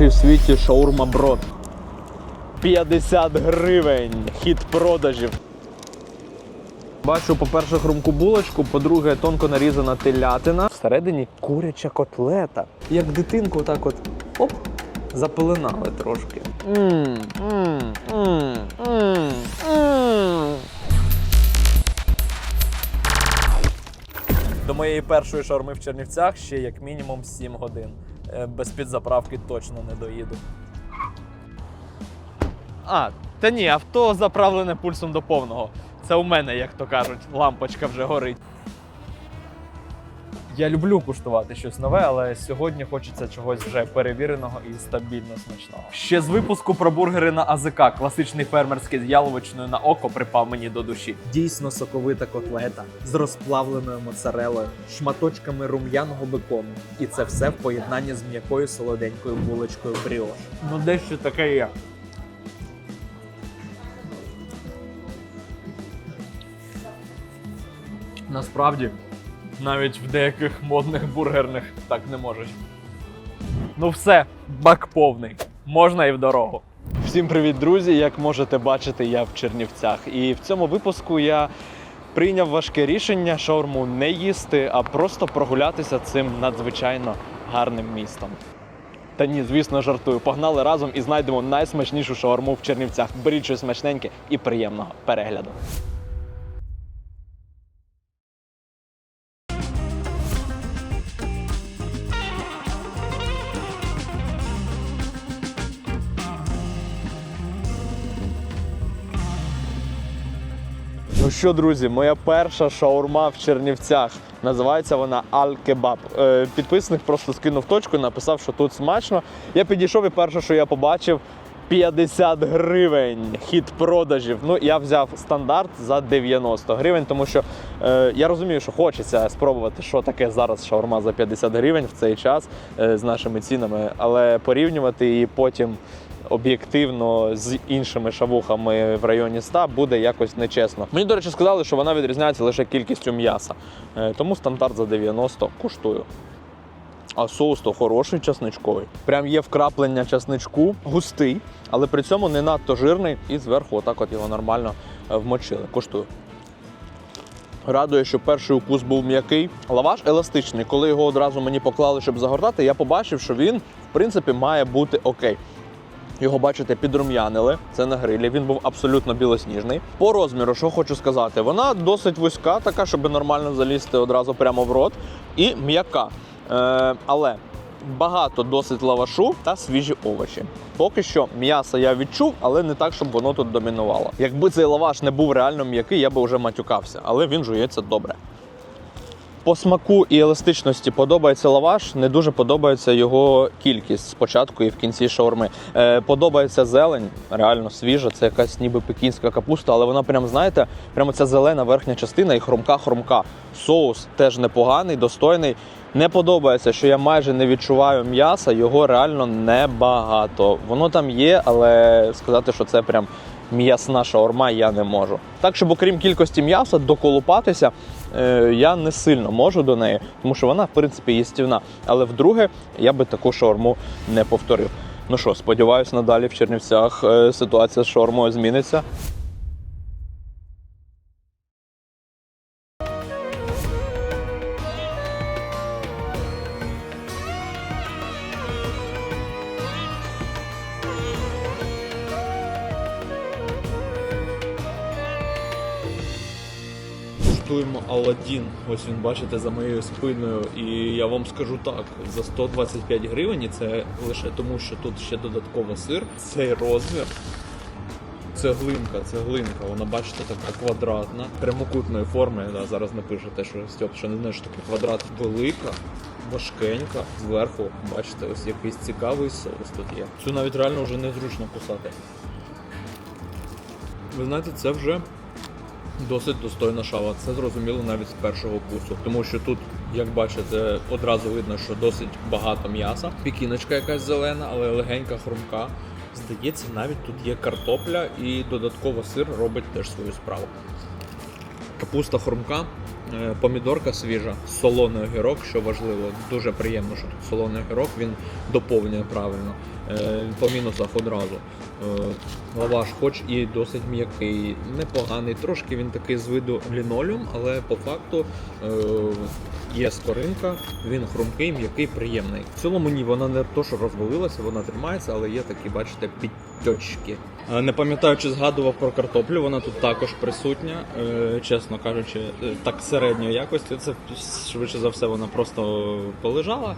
Найдешевший в світі шаурма брод. 50 гривень. Хід продажів. Бачу, по-перше, хрумку булочку, по-друге, тонко нарізана телятина. Всередині куряча котлета. Як дитинку, так от оп, запеленали трошки. Мм, мм, мм, мм, мм. До моєї першої шаурми в Чернівцях ще як мінімум 7 годин. Е, Без підзаправки точно не доїду. А, та ні, авто заправлене пульсом до повного. Це у мене, як то кажуть, лампочка вже горить. Я люблю куштувати щось нове, але сьогодні хочеться чогось вже перевіреного і стабільно смачного. Ще з випуску про бургери на АЗК класичний фермерський з яловичною на око припав мені до душі. Дійсно соковита котлета з розплавленою моцарелою, шматочками рум'яного бекону. І це все в поєднанні з м'якою солоденькою булочкою бріош. Ну дещо таке є. Насправді, навіть в деяких модних бургерних так не можуть. Ну все, бак повний. Можна і в дорогу. Всім привіт, друзі! Як можете бачити, я в Чернівцях. І в цьому випуску я прийняв важке рішення шаурму не їсти, а просто прогулятися цим надзвичайно гарним містом. Та ні, звісно, жартую. Погнали разом і знайдемо найсмачнішу шаурму в Чернівцях. Беріть щось смачненьке і приємного перегляду. Що, друзі, моя перша шаурма в Чернівцях. Називається вона Аль-Кебаб. Е, підписник просто скинув точку, написав, що тут смачно. Я підійшов і перше, що я побачив. 50 гривень хід продажів. Ну я взяв стандарт за 90 гривень, тому що е, я розумію, що хочеться спробувати, що таке зараз шаурма за 50 гривень в цей час е, з нашими цінами, але порівнювати її потім об'єктивно з іншими шавухами в районі 100 буде якось нечесно. Мені, до речі, сказали, що вона відрізняється лише кількістю м'яса. Е, Тому стандарт за 90 куштую. А соус то хороший часничковий. Прям є вкраплення часничку, густий, але при цьому не надто жирний і зверху отак от його нормально е, вмочили. Коштую. Радує, що перший укус був м'який. Лаваш еластичний. Коли його одразу мені поклали, щоб загортати, я побачив, що він, в принципі, має бути окей. Його, бачите, підрум'янили. Це на грилі. Він був абсолютно білосніжний. По розміру, що хочу сказати, вона досить вузька, така, щоб нормально залізти одразу прямо в рот, і м'яка. Е, але багато досить лавашу та свіжі овочі. Поки що м'ясо я відчув, але не так, щоб воно тут домінувало. Якби цей лаваш не був реально м'який, я би вже матюкався, але він жується добре. По смаку і еластичності подобається лаваш, не дуже подобається його кількість спочатку і в кінці шаурми. Е, подобається зелень, реально свіжа, це якась ніби пекінська капуста, але вона прям, знаєте, прямо ця зелена верхня частина і хрумка-хрумка. Соус теж непоганий, достойний. Не подобається, що я майже не відчуваю м'яса, його реально небагато. Воно там є, але сказати, що це прям м'ясна шаурма, я не можу. Так, щоб окрім кількості м'яса, доколупатися я не сильно можу до неї, тому що вона, в принципі, їстівна. Але вдруге, я би таку шорму не повторив. Ну що, сподіваюся, надалі в Чернівцях е, ситуація з шормою зміниться. Куштуємо Аладдін. Ось він бачите за моєю спиною. І я вам скажу так: за 125 гривень і це лише тому, що тут ще додатково сир. Цей розмір. Цеглинка, цеглинка, вона бачите, така квадратна, прямокутної форми. Да, зараз напишете, що Стьоп, що не знаєш, що квадрат велика, важкенька. Зверху, бачите, ось якийсь цікавий соус тут є. Цю навіть реально вже незручно кусати. Ви знаєте, це вже Досить достойна шава. Це зрозуміло навіть з першого курсу, Тому що тут, як бачите, одразу видно, що досить багато м'яса. Пікіночка якась зелена, але легенька, хрумка. Здається, навіть тут є картопля і додатково сир робить теж свою справу. Капуста хрумка, Е, Помідорка свіжа, солоний огірок, що важливо, дуже приємно, що тут солоний огірок він доповнює правильно. Е, По мінусах одразу. Е, Лаваш, хоч і досить м'який, непоганий. Трошки він такий з виду лінолеум, але по факту є скоринка, він хрумкий, м'який, приємний. В цілому ні, вона не то, що розвалилася, вона тримається, але є такі, бачите, підтьочки. Е, Не пам'ятаю, чи згадував про картоплю, вона тут також присутня. Е, Чесно кажучи, е, так середньої якості. Це швидше за все вона просто полежала.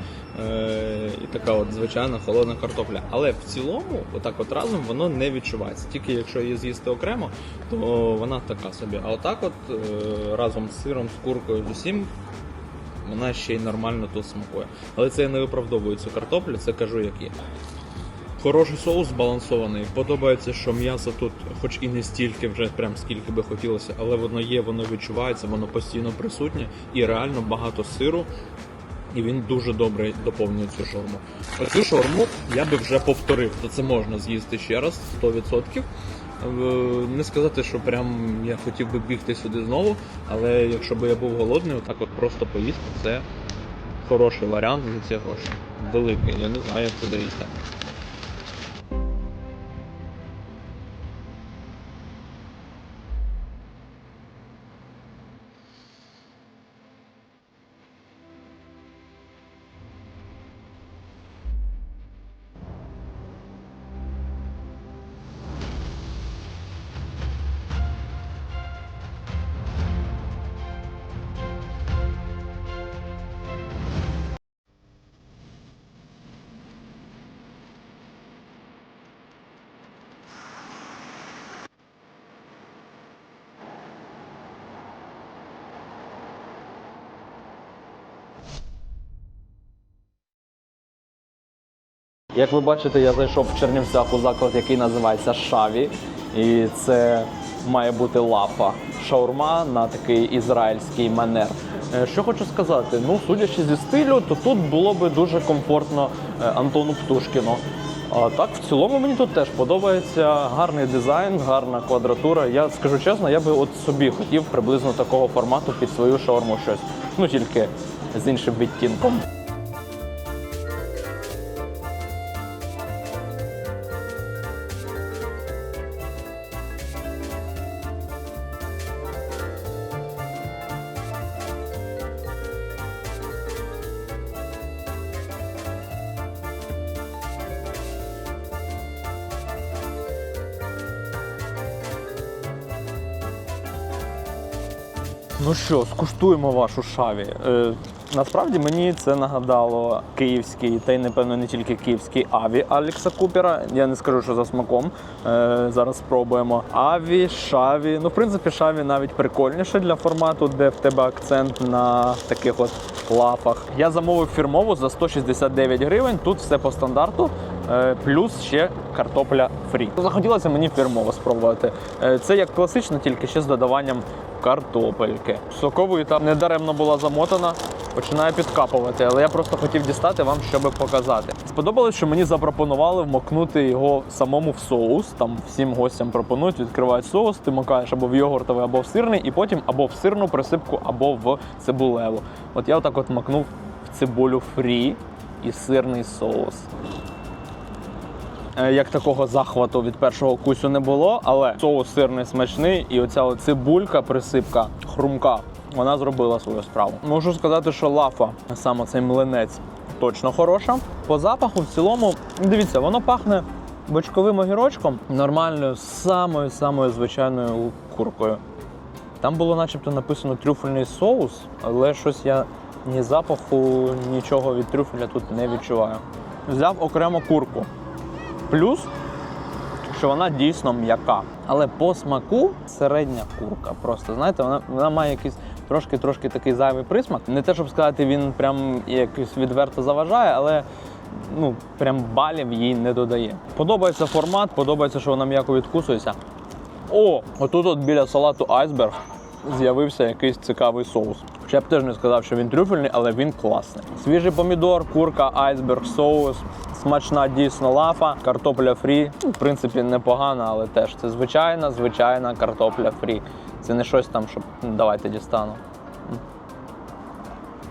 І така от звичайна холодна картопля. Але в цілому, отак от разом воно не відчувається. Тільки якщо її з'їсти окремо, то вона така собі. А отак, от разом з сиром, з куркою, з усім. Вона ще й нормально тут смакує. Але це я не виправдовую цю картоплю, це кажу як є. Хороший соус збалансований. Подобається, що м'ясо тут, хоч і не стільки, вже прям скільки би хотілося, але воно є, воно відчувається, воно постійно присутнє і реально багато сиру. І він дуже добре доповнює цю шаурму. Оцю шаурму я би вже повторив, то це можна з'їсти ще раз 100%. Е, Не сказати, що прям я хотів би бігти сюди знову, але якщо б я був голодний, отак от просто поїсти, це хороший варіант за ці гроші. Великий, я не знаю, як це доїсти. Як ви бачите, я зайшов в Чернівцях у заклад, який називається Шаві. І це має бути лафа. Шаурма на такий ізраїльський манер. Е, Що хочу сказати, ну судячи зі стилю, то тут було би дуже комфортно е, Антону Птушкіну. А так, в цілому мені тут теж подобається гарний дизайн, гарна квадратура. Я скажу чесно, я би от собі хотів приблизно такого формату під свою шаурму щось. Ну тільки з іншим відтінком. Ну що, скуштуємо вашу шаві. Е, насправді мені це нагадало київський, та й напевно не тільки київський аві Алекса Купера. Я не скажу, що за смаком. Е, зараз спробуємо. Аві, шаві. Ну, в принципі, шаві навіть прикольніше для формату, де в тебе акцент на таких от лафах. Я замовив фірмову за 169 гривень. Тут все по стандарту. Е, Плюс ще картопля фрі. Захотілося мені фірмово спробувати. Е, Це як класично, тільки ще з додаванням картопельки. Соковита недаремно була замотана, починає підкапувати, але я просто хотів дістати вам, щоб показати. Сподобалось, що мені запропонували вмокнути його самому в соус. Там всім гостям пропонують, відкривають соус, ти макаєш або в йогуртовий, або в сирний, і потім або в сирну присипку, або в цибулеву. От я отак от макнув в цибулю фрі і сирний соус. Е, як такого захвату від першого кусю не було, але соус сирний смачний, і оця цибулька, присипка, хрумка, вона зробила свою справу. Можу сказати, що лафа, саме цей млинець, точно хороша. По запаху, в цілому, дивіться, воно пахне бочковим огірочком, нормальною, самою самою звичайною куркою. Там було начебто написано трюфельний соус, але щось я ні запаху, нічого від трюфеля тут не відчуваю. Взяв окремо курку. Плюс, що вона дійсно м'яка. Але по смаку середня курка. Просто знаєте, вона, вона має якийсь трошки-трошки такий зайвий присмак. Не те, щоб сказати, він прям якось відверто заважає, але ну, прям балів їй не додає. Подобається формат, подобається, що вона м'яко відкусується. О, отут от біля салату айсберг з'явився якийсь цікавий соус. Хоча б теж не сказав, що він трюфельний, але він класний. Свіжий помідор, курка, айсберг, соус. Смачна дійсно лафа, картопля фрі. Ну, в принципі, непогана, але теж це звичайна, звичайна картопля фрі. Це не щось там, щоб давайте дістану.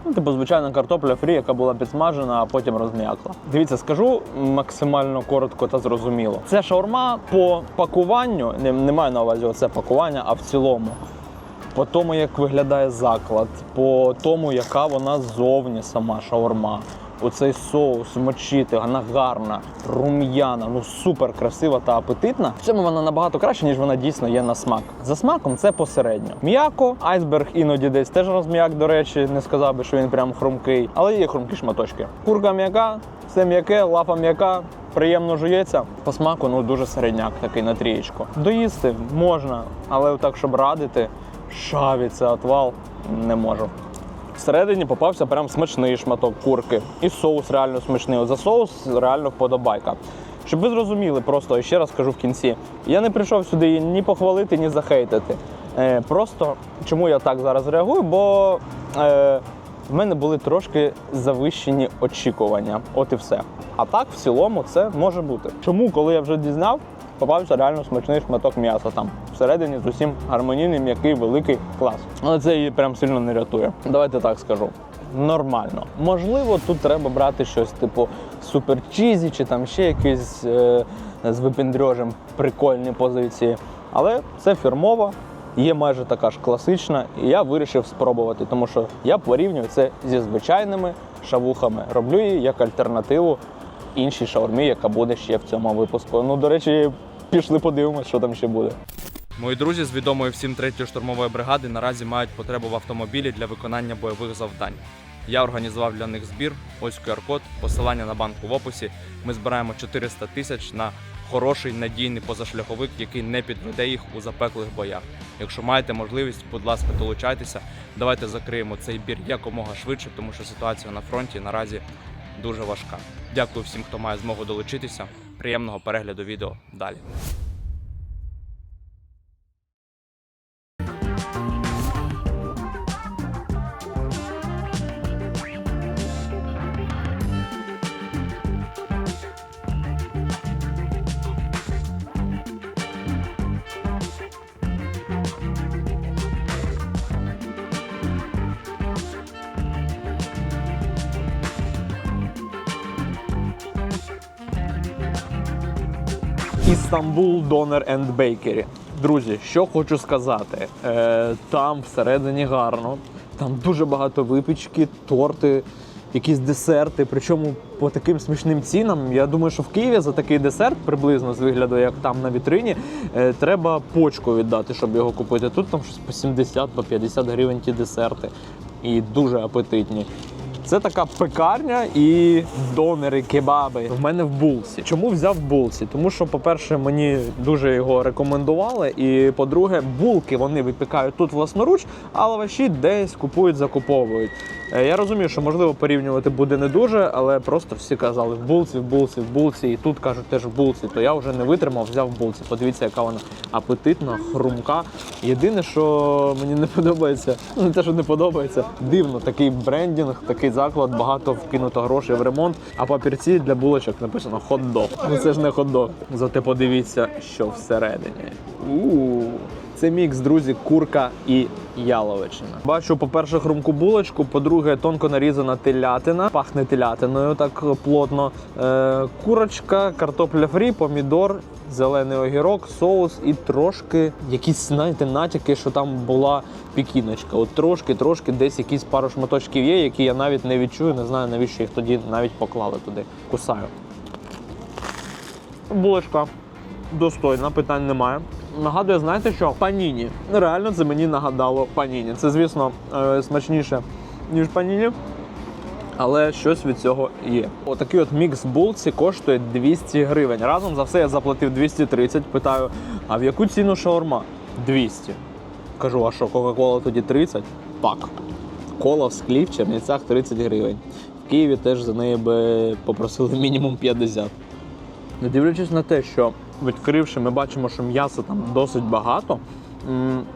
Ну, типу, звичайна картопля фрі, яка була підсмажена, а потім розм'якла. Дивіться, скажу максимально коротко та зрозуміло. Це шаурма по пакуванню, не, не маю на увазі оце пакування, а в цілому. По тому, як виглядає заклад, по тому, яка вона ззовні сама шаурма. Оцей соус, мочити, вона гарна, рум'яна, ну супер красива та апетитна. В цьому вона набагато краще, ніж вона дійсно є на смак. За смаком це посередньо. М'яко, айсберг іноді десь теж розм'як, до речі, не сказав би, що він прям хрумкий, але є хрумкі шматочки. Курка м'яка, все м'яке, лапа м'яка. Приємно жується. По смаку ну дуже середняк такий на трієчку. Доїсти можна, але так, щоб радити, шавіться отвал не можу. Всередині попався прям смачний шматок курки. І соус реально смачний. За соус реально вподобайка. Щоб ви зрозуміли, просто ще раз кажу в кінці. Я не прийшов сюди ні похвалити, ні захейтити. Е, просто чому я так зараз реагую? Бо е, в мене були трошки завищені очікування. От і все. А так, в цілому, це може бути. Чому, коли я вже дізнав, попався реально смачний шматок м'яса там. Всередині з усім гармонійний, м'який, великий клас. Але це її прям сильно не рятує. Давайте так скажу. Нормально. Можливо, тут треба брати щось типу супер чізі чи там ще якісь е, з випендрьожем прикольні позиції. Але це фірмова, є майже така ж класична, і я вирішив спробувати, тому що я порівнюю це зі звичайними шавухами. Роблю її як альтернативу іншій шаурмі, яка буде ще в цьому випуску. Ну, до речі, пішли подивимось, що там ще буде. Мої друзі з відомої всім 3-ї штурмової бригади наразі мають потребу в автомобілі для виконання бойових завдань. Я організував для них збір. Ось QR-код, посилання на банку в описі. Ми збираємо 400 тисяч на хороший надійний позашляховик, який не підведе їх у запеклих боях. Якщо маєте можливість, будь ласка, долучайтеся. Давайте закриємо цей бір якомога швидше, тому що ситуація на фронті наразі дуже важка. Дякую всім, хто має змогу долучитися. Приємного перегляду відео далі. Істанбул Донер енд Бейкері. Друзі, що хочу сказати, е, там всередині гарно, там дуже багато випічки, торти, якісь десерти. Причому по таким смішним цінам. Я думаю, що в Києві за такий десерт, приблизно з вигляду, як там на вітрині, е, треба почку віддати, щоб його купити. Тут там щось по 70 по 50 гривень ті десерти. І дуже апетитні. Це така пекарня і донери, кебаби. В мене в булці. Чому взяв булці? Тому що, по-перше, мені дуже його рекомендували. І по-друге, булки вони випікають тут власноруч, а лаваші десь купують, закуповують. Е, Я розумію, що можливо порівнювати буде не дуже, але просто всі казали в булці, в булці, в булці. І тут кажуть теж в булці. То я вже не витримав, взяв булці. Подивіться, яка вона апетитна, хрумка. Єдине, що мені не подобається, ну не те, що не подобається, дивно, такий брендінг, такий заклад, багато вкинуто грошей в ремонт, а папірці для булочок написано хот-дог. Ну це ж не хот-дог. Зате подивіться, що всередині. у Це мікс, друзі, курка і яловичина. Бачу, по-перше, хрумку булочку, по-друге, тонко нарізана телятина, пахне телятиною так плотно. Е, курочка, картопля фрі, помідор, зелений огірок, соус і трошки якісь, знаєте, натяки, що там була пікіночка. От трошки, трошки, десь якісь пару шматочків є, які я навіть не відчую, не знаю, навіщо їх тоді навіть поклали туди. Кусаю. Булочка достойна, питань немає. Нагадує, знаєте що? Паніні. Реально це мені нагадало паніні. Це, звісно, е, смачніше, ніж паніні. Але щось від цього є. Отакий от мікс булці коштує 200 гривень. Разом за все я заплатив 230. Питаю, а в яку ціну шаурма? 200. Кажу, а що, Кока-Кола тоді 30? Так. Кола в склі в Чернівцях 30 гривень. В Києві теж за неї би попросили мінімум 50. Не дивлячись на те, що відкривши, ми бачимо, що м'яса там досить багато,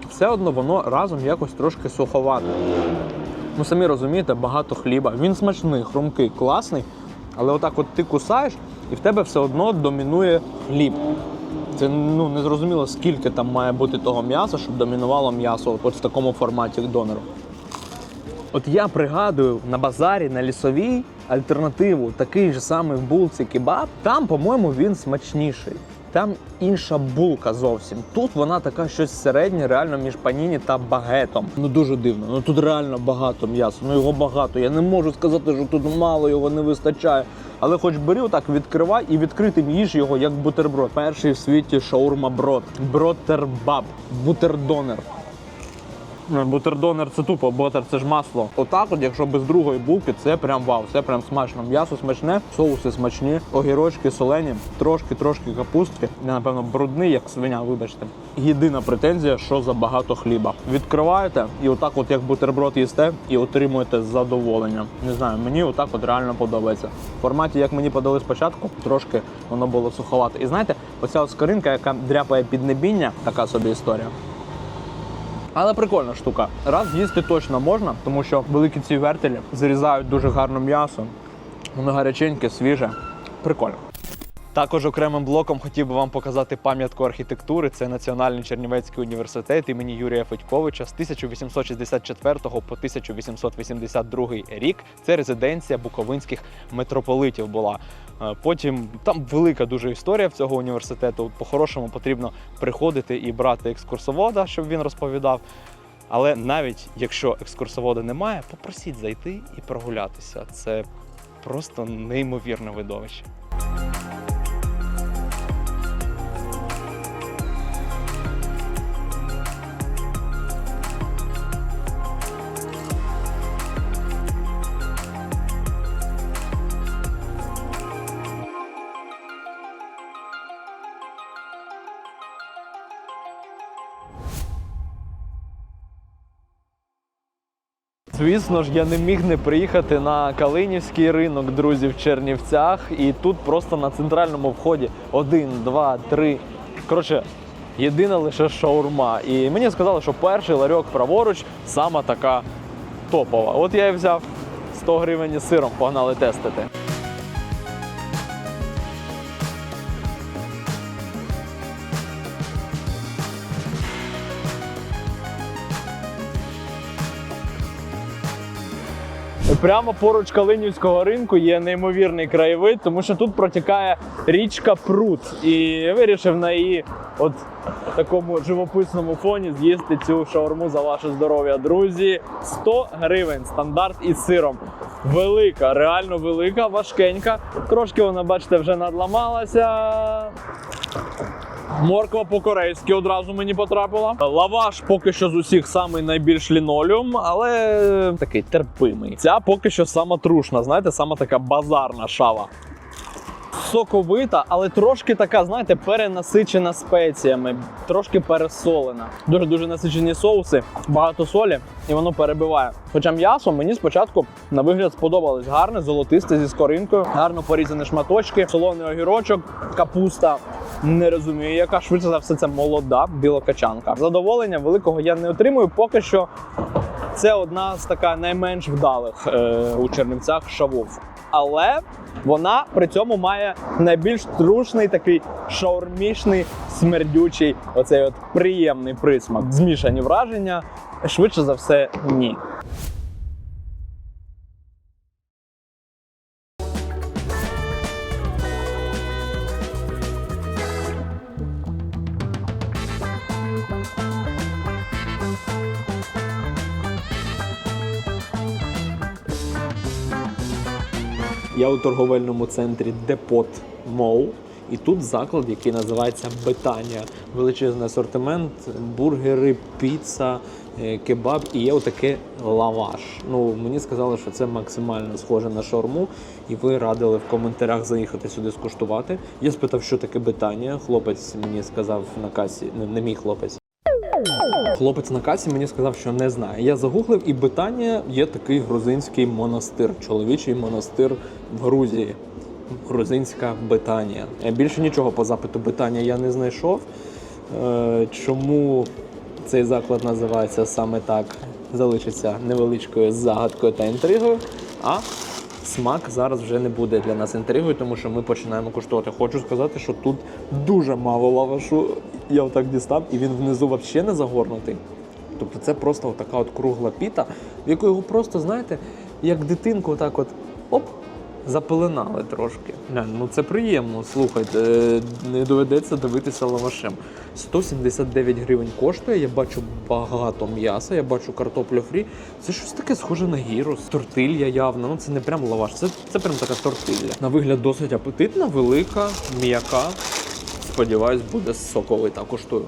все одно воно разом якось трошки суховате. Ну, самі розумієте, багато хліба. Він смачний, хрумкий, класний, але отак от ти кусаєш, і в тебе все одно домінує хліб. Це ну, не зрозуміло, скільки там має бути того м'яса, щоб домінувало м'ясо от в такому форматі донору. От я пригадую на базарі на лісовій альтернативу, такий же самий в булці кебаб. Там, по-моєму, він смачніший. Там інша булка зовсім. Тут вона така щось середнє, реально між паніні та багетом. Ну дуже дивно. Ну тут реально багато м'яса. Ну його багато. Я не можу сказати, що тут мало його не вистачає. Але хоч бери отак, відкривай і відкритим їж його як бутерброд. Перший в світі шаурма брод. Бротербаб. Бутердонер. Ну, Бутердонер це тупо, бутер це ж масло. Отак, от, якщо без другої булки, це прям вау, це прям смачно. М'ясо смачне, соуси смачні, огірочки солені, трошки, трошки капустки. Я, напевно, брудний, як свиня, вибачте. Єдина претензія, що забагато хліба. Відкриваєте і отак, от як бутерброд їсте, і отримуєте задоволення. Не знаю, мені отак от реально подобається. В форматі, як мені подали спочатку, трошки воно було суховато. І знаєте, оця от скоринка, яка дряпає піднебіння, така собі історія. Але прикольна штука. Раз їсти точно можна, тому що великі ці вертелі зарізають дуже гарно м'ясо. Воно гаряченьке, свіже. Прикольно. Також окремим блоком хотів би вам показати пам'ятку архітектури. Це Національний Чернівецький університет імені Юрія Федьковича з 1864 по 1882 рік. Це резиденція буковинських митрополитів була. Е, Потім там велика дуже історія в цього університету. По-хорошому потрібно приходити і брати екскурсовода, щоб він розповідав. Але навіть якщо екскурсовода немає, попросіть зайти і прогулятися. Це просто неймовірне видовище. Звісно ж, я не міг не приїхати на Калинівський ринок, друзі, в Чернівцях. І тут просто на центральному вході один, два, три. Коротше, єдина лише шаурма. І мені сказали, що перший ларьок праворуч сама така топова. От я і взяв 100 гривень сиром, погнали тестити. Прямо поруч Калинівського ринку є неймовірний краєвид, тому що тут протікає річка Прут. І я вирішив на її от такому живописному фоні з'їсти цю шаурму за ваше здоров'я. Друзі, 100 гривень стандарт із сиром. Велика, реально велика, важкенька. Трошки вона, бачите, вже надламалася. Морква по-корейськи одразу мені потрапила. Лаваш поки що з усіх самий найбільш ліноліум, але такий терпимий. Ця поки що сама трушна, знаєте, сама така базарна шава. Соковита, але трошки така, знаєте, перенасичена спеціями, трошки пересолена. Дуже дуже насичені соуси, багато солі, і воно перебиває. Хоча м'ясо мені спочатку на вигляд сподобалось гарне, золотисте зі скоринкою, гарно порізані шматочки, солоний огірочок, капуста. Не розумію, яка швидше за все це молода білокачанка. Задоволення великого я не отримую. Поки що це одна з така найменш вдалих е, у Чернівцях шавов. Але вона при цьому має найбільш трушний такий шаурмішний, смердючий, оцей от приємний присмак. Змішані враження. Швидше за все, ні. Я у торговельному центрі Депот Мол. І тут заклад, який називається Бетанія. Величезний асортимент, бургери, піца, е, кебаб і є отаке лаваш. Ну мені сказали, що це максимально схоже на шаурму, і ви радили в коментарях заїхати сюди скуштувати. Я спитав, що таке Бетанія. Хлопець мені сказав на касі, не, не мій хлопець. Хлопець на касі мені сказав, що не знає. Я загуглив, і Бетанія є такий грузинський монастир, чоловічий монастир в Грузії. Грузинська Бетанія. Більше нічого по запиту Бетанія я не знайшов. Е, Чому цей заклад називається саме так, залишиться невеличкою загадкою та інтригою. А смак зараз вже не буде для нас інтригою, тому що ми починаємо куштувати. Хочу сказати, що тут дуже мало лавашу. Я отак дістав, і він внизу взагалі не загорнутий. Тобто це просто така от кругла піта, в яку його просто, знаєте, як дитинку, так от оп, запеленали трошки. Глянь, ну це приємно, слухайте, е, не доведеться дивитися лавашем. 179 гривень коштує, я бачу багато м'яса, я бачу картоплю фрі. Це щось таке схоже на гірус. Тортилья явно, ну це не прям лаваш, це, це прям така тортилля. На вигляд досить апетитна, велика, м'яка. Сподіваюсь, буде соковита, коштую.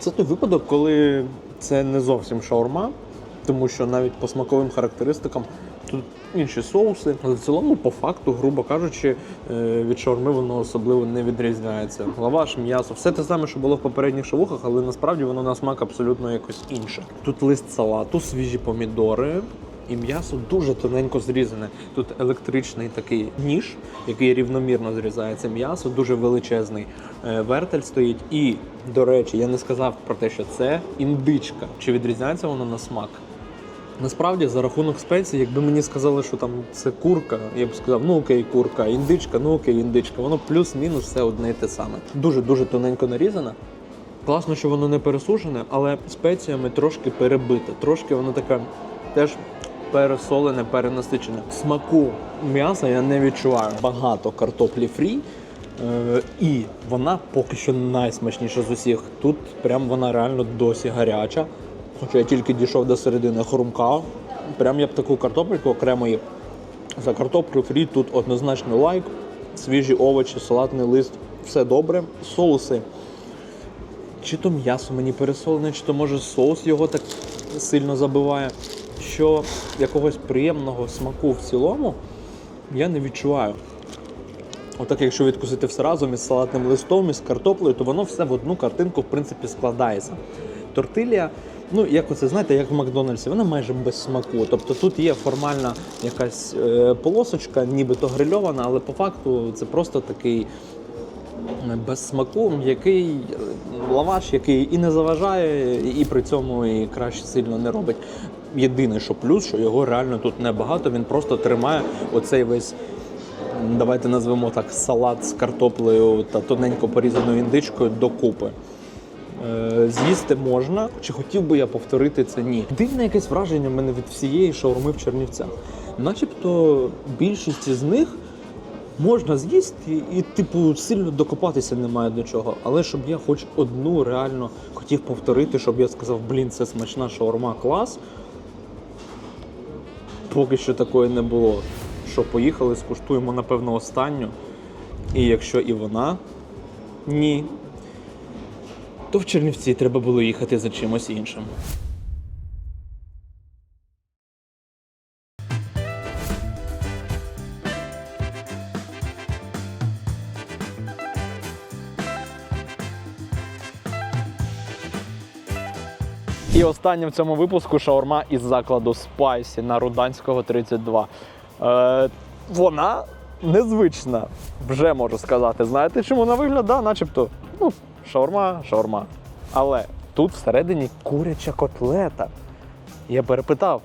Це той випадок, коли це не зовсім шаурма, тому що навіть по смаковим характеристикам тут інші соуси. Але в цілому, по факту, грубо кажучи, е, від шаурми воно особливо не відрізняється. Лаваш, м'ясо, все те саме, що було в попередніх шавухах, але насправді воно на смак абсолютно якось інше. Тут лист салату, свіжі помідори. І м'ясо дуже тоненько зрізане. Тут електричний такий ніж, який рівномірно зрізається м'ясо, дуже величезний е, вертель стоїть. І, до речі, я не сказав про те, що це індичка. Чи відрізняється воно на смак? Насправді, за рахунок спецій, якби мені сказали, що там це курка, я б сказав, ну окей, курка, індичка, ну окей, індичка. Воно плюс-мінус все одне і те саме. Дуже дуже тоненько нарізане. Класно, що воно не пересушене, але спеціями трошки перебите. Трошки воно таке теж пересолене, перенасичене. Смаку м'яса я не відчуваю. Багато картоплі фрі. Е, і вона поки що найсмачніша з усіх. Тут прям вона реально досі гаряча. Хоча я тільки дійшов до середини хрумка. Прям я б таку картопельку окремо їв. За картоплю фрі тут однозначно лайк, свіжі овочі, салатний лист, все добре. Соуси. Чи то м'ясо мені пересолене, чи то може соус його так сильно забиває. Що якогось приємного смаку в цілому я не відчуваю. Отак, якщо відкусити все разом із салатним листом, із картоплею, то воно все в одну картинку в принципі складається. Тортилія, ну як оце знаєте, як в Макдональдсі, вона майже без смаку. Тобто тут є формальна якась е, полосочка, нібито грильована, але по факту це просто такий е, без смаку, м'який е, лаваш, який і не заважає, і при цьому і краще сильно не робить. Єдине, що плюс, що його реально тут небагато, він просто тримає оцей весь давайте назвемо так салат з картоплею та тоненько порізаною індичкою докупи. Е, З'їсти можна, чи хотів би я повторити це ні. Дивне якесь враження в мене від всієї шаурми в Чернівцях. Начебто більшість з них можна з'їсти і, типу, сильно докопатися немає до чого. Але щоб я хоч одну реально хотів повторити, щоб я сказав, блін, це смачна шаурма, клас. Поки що такої не було. Що поїхали, скуштуємо, напевно, останню. І якщо і вона ні, то в Чернівці треба було їхати за чимось іншим. Останнє в цьому випуску шаурма із закладу Спайсі на Руданського 32. Е, вона незвична, вже можу сказати. Знаєте, чому вона виглядає, начебто, ну, шаурма, шаурма. Але тут всередині куряча котлета. Я перепитав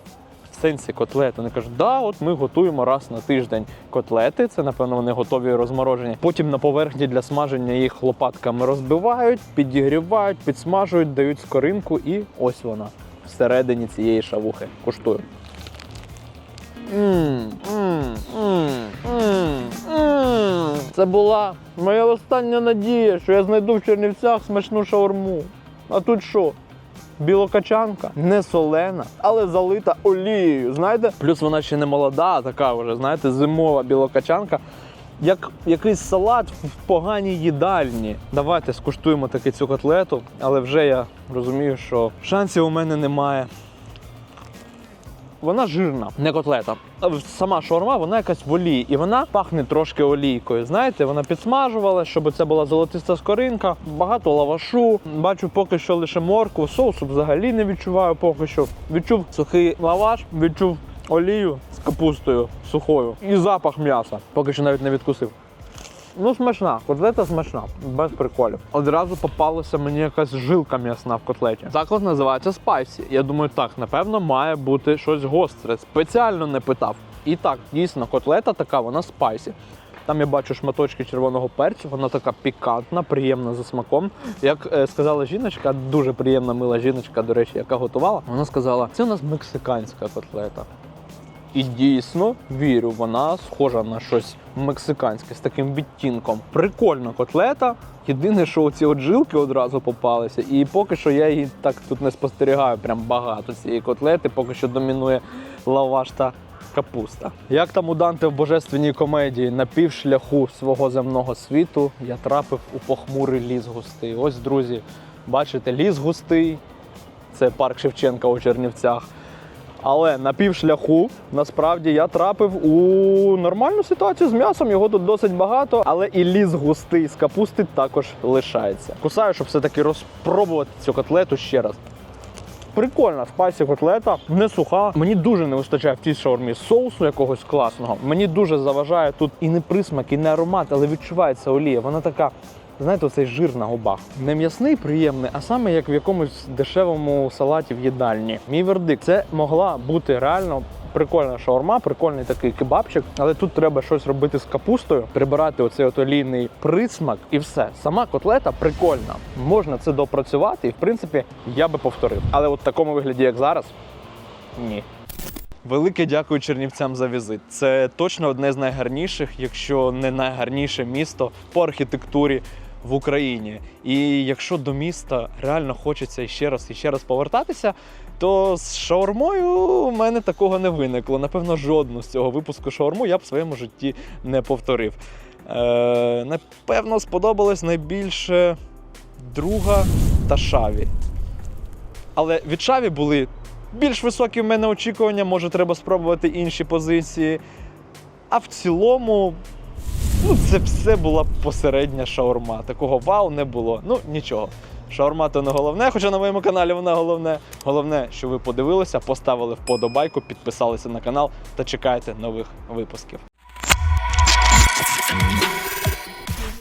сенсі котлет. Вони кажуть, да, от ми готуємо раз на тиждень котлети. Це, напевно, вони готові розморожені. Потім на поверхні для смаження їх лопатками розбивають, підігрівають, підсмажують, дають скоринку, і ось вона всередині цієї шавухи. Куштую. Це була моя остання надія, що я знайду в Чернівцях смачну шаурму. А тут що? Білокачанка, не солена, але залита олією. Знаєте? Плюс вона ще не молода, а така вже, знаєте, зимова білокачанка. Як якийсь салат в поганій їдальні. Давайте скуштуємо таки цю котлету, але вже я розумію, що шансів у мене немає. Вона жирна, не котлета. Сама шаурма, вона якась в олії, і вона пахне трошки олійкою. Знаєте, вона підсмажувала, щоб це була золотиста скоринка, багато лавашу. Бачу поки що лише моркву, соусу взагалі не відчуваю поки що. Відчув сухий лаваш, відчув олію з капустою сухою і запах м'яса. Поки що навіть не відкусив. Ну, смачна, котлета смачна, без приколів. Одразу попалася мені якась жилка м'ясна в котлеті. Заклад називається спайсі. Я думаю, так, напевно, має бути щось гостре. Спеціально не питав. І так, дійсно, котлета така, вона спайсі. Там я бачу шматочки червоного перцю, вона така пікантна, приємна за смаком. Як е, сказала жіночка, дуже приємна мила жіночка, до речі, яка готувала. Вона сказала, це у нас мексиканська котлета. І дійсно вірю, вона схожа на щось мексиканське з таким відтінком. Прикольна котлета. Єдине, що ці от жилки одразу попалися, і поки що я її так тут не спостерігаю. Прям багато цієї котлети, поки що домінує лаваш та капуста. Як там у Данте в божественній комедії на півшляху свого земного світу я трапив у похмурий ліс густий. Ось, друзі, бачите, ліс густий. Це парк Шевченка у Чернівцях. Але на півшляху насправді я трапив у нормальну ситуацію з м'ясом. Його тут досить багато, але і ліс густий з капусти також лишається. Кусаю, щоб все-таки розпробувати цю котлету ще раз. Прикольна спайсі котлета, не суха. Мені дуже не вистачає в цій шаурмі соусу якогось класного. Мені дуже заважає тут і не присмак, і не аромат, але відчувається олія. Вона така, знаєте, оцей жир на губах. Не м'ясний приємний, а саме як в якомусь дешевому салаті в їдальні. Мій вердикт це могла бути реально. Прикольна шаурма, прикольний такий кебабчик, але тут треба щось робити з капустою, прибирати оцей от олійний присмак і все. Сама котлета прикольна. Можна це допрацювати, і в принципі я би повторив. Але от в такому вигляді, як зараз, ні. Велике дякую Чернівцям за візит. Це точно одне з найгарніших, якщо не найгарніше місто по архітектурі в Україні. І якщо до міста реально хочеться ще раз і ще раз повертатися, то з шаурмою у мене такого не виникло. Напевно, жодну з цього випуску шаурму я б в своєму житті не повторив. Е, напевно, сподобалось найбільше друга та шаві. Але від шаві були більш високі в мене очікування, може, треба спробувати інші позиції. А в цілому, ну, це все була посередня шаурма. Такого вау не було. Ну, нічого. Шаурма то не головне, хоча на моєму каналі вона головне. Головне, що ви подивилися, поставили вподобайку, підписалися на канал та чекаєте нових випусків.